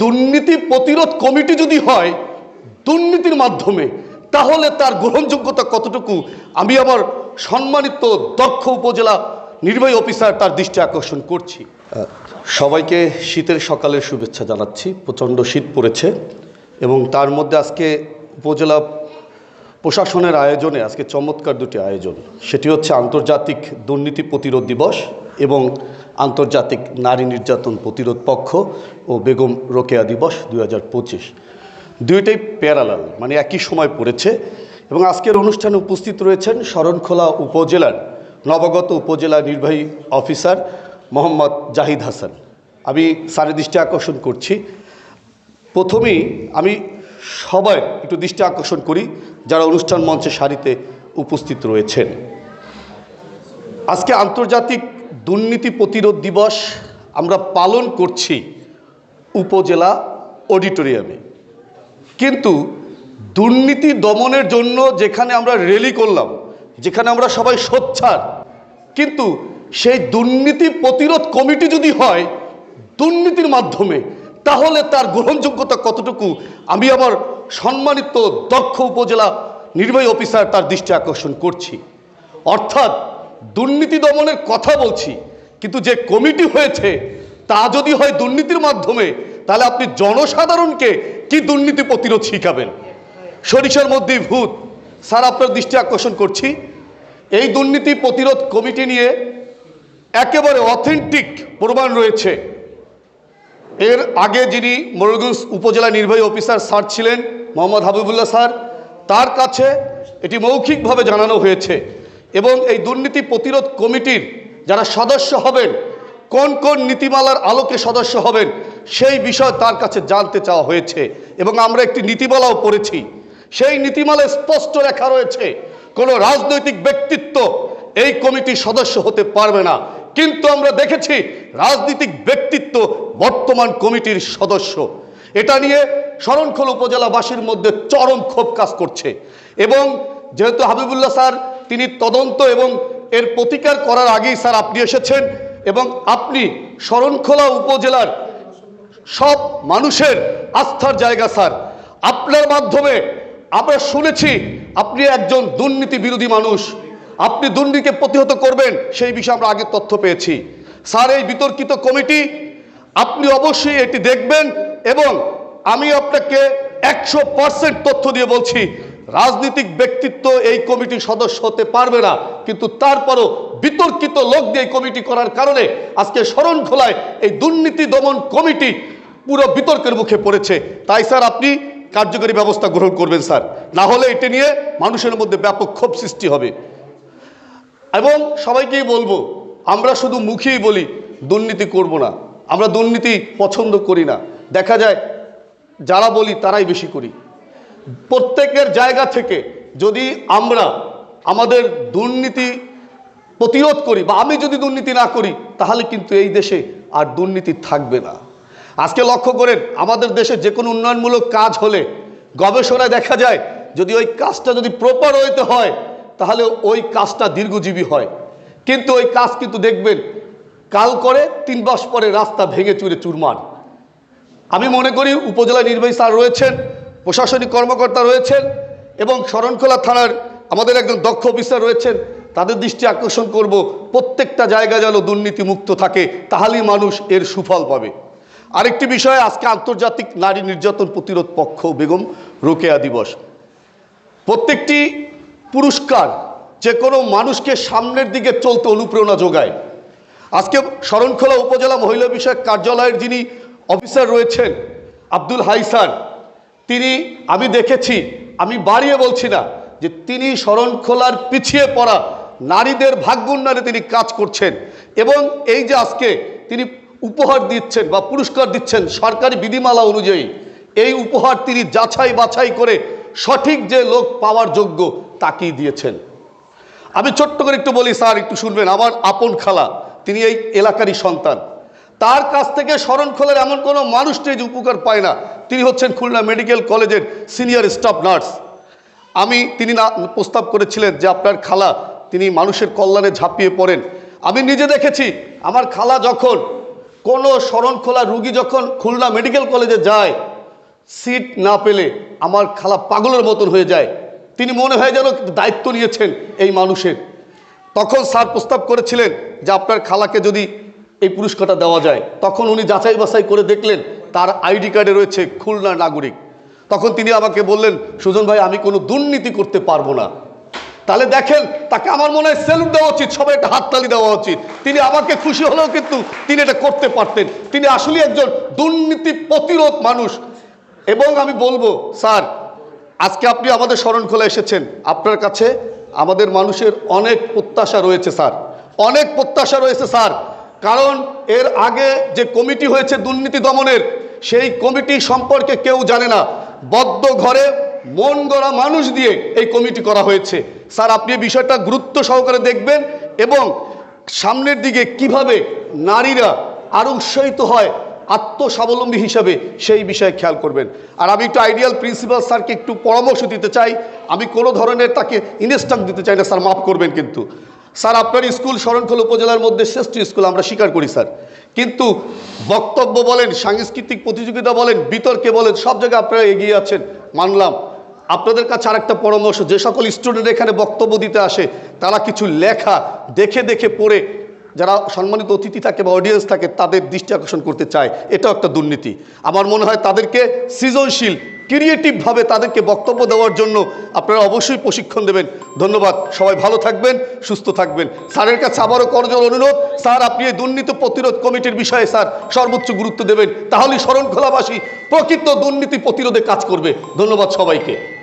দুর্নীতি প্রতিরোধ কমিটি যদি হয় দুর্নীতির মাধ্যমে, তাহলে তার গ্রহণযোগ্যতা কতটুকু? আমি আমার সম্মানিত দক্ষ উপজেলা নির্বাহী অফিসার তার দৃষ্টি আকর্ষণ করছি। সবাইকে শীতের সকালের শুভেচ্ছা জানাচ্ছি। প্রচণ্ড শীত পড়েছে এবং তার মধ্যে আজকে উপজেলা প্রশাসনের আয়োজনে আজকে চমৎকার দুটি আয়োজন। সেটি হচ্ছে আন্তর্জাতিক দুর্নীতি প্রতিরোধ দিবস এবং আন্তর্জাতিক নারী নির্যাতন প্রতিরোধ পক্ষ ও বেগম রোকেয়া দিবস দুই হাজার পঁচিশ। দুইটাই প্যারালাল মানে একই সময় পড়েছে এবং আজকের অনুষ্ঠানে উপস্থিত রয়েছেন শরণখোলা উপজেলার নবাগত উপজেলা নির্বাহী অফিসার মোহাম্মদ জাহিদ হাসান। আমি স্যারের দৃষ্টি আকর্ষণ করছি। প্রথমেই আমি সবাই একটু দৃষ্টি আকর্ষণ করি যারা অনুষ্ঠান মঞ্চে সারিতে উপস্থিত রয়েছেন। আজকে আন্তর্জাতিক দুর্নীতি প্রতিরোধ দিবস আমরা পালন করছি উপজেলা অডিটোরিয়ামে। কিন্তু দুর্নীতি দমনের জন্য যেখানে আমরা র্যালি করলাম, যেখানে আমরা সবাই সোচ্চার, কিন্তু সেই দুর্নীতি প্রতিরোধ কমিটি যদি হয় দুর্নীতির মাধ্যমে, তাহলে তার গ্রহণযোগ্যতা কতটুকু? আমি আমার সম্মানিত দক্ষ উপজেলা নির্বাহী অফিসার তার দৃষ্টি আকর্ষণ করছি। অর্থাৎ দুর্নীতি দমনের কথা বলছি, কিন্তু যে কমিটি হয়েছে, তা যদি হয় দুর্নীতির মাধ্যমে, তাহলে আপনি জনসাধারণকে কি দুর্নীতি প্রতিরোধ শিখাবেন? সরিষার মধ্যেই ভূত। স্যার, আপনার দৃষ্টি আকর্ষণ করছি। এই দুর্নীতি প্রতিরোধ কমিটি নিয়ে একেবারে অথেন্টিক প্রমাণ রয়েছে। এর আগে যিনি মোরগঞ্জ উপজেলা নির্বাহী অফিসার স্যার ছিলেন, মোহাম্মদ হাবিবুল্লাহ স্যার, তার কাছে এটি মৌখিকভাবে জানানো হয়েছে। এবং এই দুর্নীতি প্রতিরোধ কমিটির যারা সদস্য হবেন, কোন কোন নীতিমালার আলোকে সদস্য হবেন, সেই বিষয় তার কাছে জানতে চাওয়া হয়েছে এবং আমরা একটি নীতিমালাও পড়েছি। সেই নীতিমালায় স্পষ্ট লেখা রয়েছে, কোনো রাজনৈতিক ব্যক্তিত্ব এই কমিটির সদস্য হতে পারবে না। কিন্তু আমরা দেখেছি রাজনৈতিক ব্যক্তিত্ব বর্তমান কমিটির সদস্য। এটা নিয়ে শরণখোল উপজেলাবাসীর মধ্যে চরম ক্ষোভ কাজ করছে এবং যেহেতু হাবিবুল্লাহ স্যার তিনি তদন্ত এবং এর প্রতিকার করার আগেই স্যার আপনি এসেছেন এবং আপনি শরণখোলা উপজেলার সব মানুষের আস্থার জায়গা, স্যার। আপনার মাধ্যমে আমরা শুনেছি আপনি একজন দুর্নীতি বিরোধী মানুষ। আপনি দুর্নীতিকে প্রতিহত করবেন, সেই বিষয়ে আমরা আগে তথ্য পেয়েছি। স্যার, এই বিতর্কিত কমিটি, আপনি অবশ্যই এটি দেখবেন এবং আমি আপনাকে একশো পার্সেন্ট তথ্য দিয়ে বলছি রাজনৈতিক ব্যক্তিত্ব এই কমিটির সদস্য হতে পারবে না, কিন্তু তারপরও বিতর্কিত লোক দিয়ে কমিটি করার কারণে আজকে শরণখোলায় এই দুর্নীতি দমন কমিটি পুরো বিতর্কের মুখে পড়েছে। তাই স্যার, আপনি কার্যকরী ব্যবস্থা গ্রহণ করবেন স্যার। না হলে এটি নিয়ে মানুষের মধ্যে ব্যাপক ক্ষোভ সৃষ্টি হবে। এবং সবাইকেই বলব, আমরা শুধু মুখেই বলি, দুর্নীতি করব না। আমরা দুর্নীতি পছন্দ করি না। দেখা যায়, যারা বলি তারাই বেশি করি। প্রত্যেকের জায়গা থেকে যদি আমরা আমাদের দুর্নীতি প্রতিরোধ করি বা আমি যদি দুর্নীতি না করি, তাহলে কিন্তু এই দেশে আর দুর্নীতি থাকবে না। আজকে লক্ষ্য করেন, আমাদের দেশে যে কোনো উন্নয়নমূলক কাজ হলে গবেষণায় দেখা যায়, যদি ওই কাজটা যদি প্রপার হইতে হয়, তাহলে ওই কাজটা দীর্ঘজীবী হয়। কিন্তু ওই কাজ কিন্তু দেখবেন, কাল করে তিন মাস পরে রাস্তা ভেঙে চুরে চুরমার। আমি মনে করি উপজেলা নির্বাহী স্যার রয়েছেন প্রশাসনিক কর্মকর্তা রয়েছেন এবং শরণখোলা থানার আমাদের একজন দক্ষ অফিসার রয়েছেন। তাদের দৃষ্টি আকর্ষণ করব, প্রত্যেকটা জায়গা যেন দুর্নীতিমুক্ত থাকে, তাহলেই মানুষ এর সুফল পাবে। আরেকটি বিষয়, আজকে আন্তর্জাতিক নারী নির্যাতন প্রতিরোধ পক্ষ বেগম রোকেয়া দিবস। প্রত্যেকটি পুরস্কার যে কোনো মানুষকে সামনের দিকে চলতে অনুপ্রেরণা যোগায়। আজকে শরণখোলা উপজেলা মহিলা বিষয়ক কার্যালয়ের যিনি অফিসার রয়েছেন, আব্দুল হাই স্যার তিনি, আমি দেখেছি, আমি বাড়িয়ে বলছি না, যে তিনি শরণখোলার পিছিয়ে পড়া নারীদের ভাগ্য উন্নয়নে তিনি কাজ করছেন এবং এই যে আজকে তিনি উপহার দিচ্ছেন বা পুরস্কার দিচ্ছেন সরকারি বিধিমালা অনুযায়ী, এই উপহার তিনি যাচাই বাছাই করে সঠিক যে লোক পাওয়ার যোগ্য তাকেই দিয়েছেন। আমি ছোট্ট করে একটু বলি, স্যার, একটু শুনবেন, আমার আপন খালা, তিনি এই এলাকারই সন্তান। তার কাছ থেকে শরণখোলার এমন কোনো মানুষ নেই যে উপকার পায় না। তিনি হচ্ছেন খুলনা মেডিকেল কলেজের সিনিয়র স্টাফ নার্স। আমি, তিনি না, প্রস্তাব করেছিলেন যে আপনার খালা, তিনি মানুষের কল্যাণে ঝাঁপিয়ে পড়েন। আমি নিজে দেখেছি, আমার খালা যখন কোনো শরণখোলা রুগী যখন খুলনা মেডিকেল কলেজে যায়, সিট না পেলে আমার খালা পাগলের মতন হয়ে যায়। তিনি মনে হয় যেন দায়িত্ব নিয়েছেন এই মানুষের। তখন স্যার প্রস্তাব করেছিলেন যে আপনার খালাকে যদি এই পুরস্কারটা দেওয়া যায়। তখন উনি যাচাই বাছাই করে দেখলেন, তার আইডি কার্ডে রয়েছে খুলনা নাগরিক। তখন তিনি আমাকে বললেন, সুজন ভাই, আমি কোনো দুর্নীতি করতে পারব না। তাহলে দেখেন, তাকে আমার মনে হয় সেলুট দেওয়া উচিত, সবাই একটা হাততালি দেওয়া উচিত। তিনি আমাকে খুশি হলেও কিন্তু তিনি এটা করতে পারতেন। তিনি আসলে একজন দুর্নীতি প্রতিরোধ মানুষ। এবং আমি বলব, স্যার, আজকে আপনি আমাদের শরণখোলা এসেছেন। আপনার কাছে আমাদের মানুষের অনেক প্রত্যাশা রয়েছে, স্যার। অনেক প্রত্যাশা রয়েছে, স্যার। কারণ এর আগে যে কমিটি হয়েছে দুর্নীতি দমনের, সেই কমিটি সম্পর্কে কেউ জানে না। বদ্ধ ঘরে মন গড়া মানুষ দিয়ে এই কমিটি করা হয়েছে। স্যার, আপনি এই বিষয়টা গুরুত্ব সহকারে দেখবেন এবং সামনের দিকে কীভাবে নারীরা আরও উৎসাহিত হয়, আত্মস্বাবলম্বী হিসাবে সেই বিষয়ে খেয়াল করবেন। আর আমি একটু আইডিয়াল প্রিন্সিপাল স্যারকে একটু পরামর্শ দিতে চাই। আমি কোনো ধরনের তাকে ইনস্ট্রাক্ট দিতে চাই না, স্যার, মাফ করবেন কিন্তু। স্যার, আপনার স্কুল শরণখোল উপজেলার মধ্যে শ্রেষ্ঠ স্কুল, আমরা স্বীকার করি, স্যার। কিন্তু বক্তব্য বলেন, সাংস্কৃতিক প্রতিযোগিতা বলেন, বিতর্কে বলেন, সব জায়গায় আপনারা এগিয়ে আছেন, মানলাম। আপনাদের কাছে আরেকটা পরামর্শ, যে সকল স্টুডেন্ট এখানে বক্তব্য দিতে আসে, তারা কিছু লেখা দেখে দেখে পড়ে যারা সম্মানিত অতিথি থাকে বা অডিয়েন্স থাকে, তাদের দৃষ্টি আকর্ষণ করতে চায়। এটাও একটা দুর্নীতি। আমার মনে হয় তাদেরকে সৃজনশীল ক্রিয়েটিভভাবে তাদেরকে বক্তব্য দেওয়ার জন্য আপনারা অবশ্যই প্রশিক্ষণ দেবেন। ধন্যবাদ। সবাই ভালো থাকবেন, সুস্থ থাকবেন। স্যারের কাছে আবারও করজোর অনুরোধ। স্যার, আপনি এই দুর্নীতি প্রতিরোধ কমিটির বিষয়ে স্যার সর্বোচ্চ গুরুত্ব দেবেন। তাহলেই শরণখোলাবাসী প্রকৃত দুর্নীতি প্রতিরোধে কাজ করবে। ধন্যবাদ সবাইকে।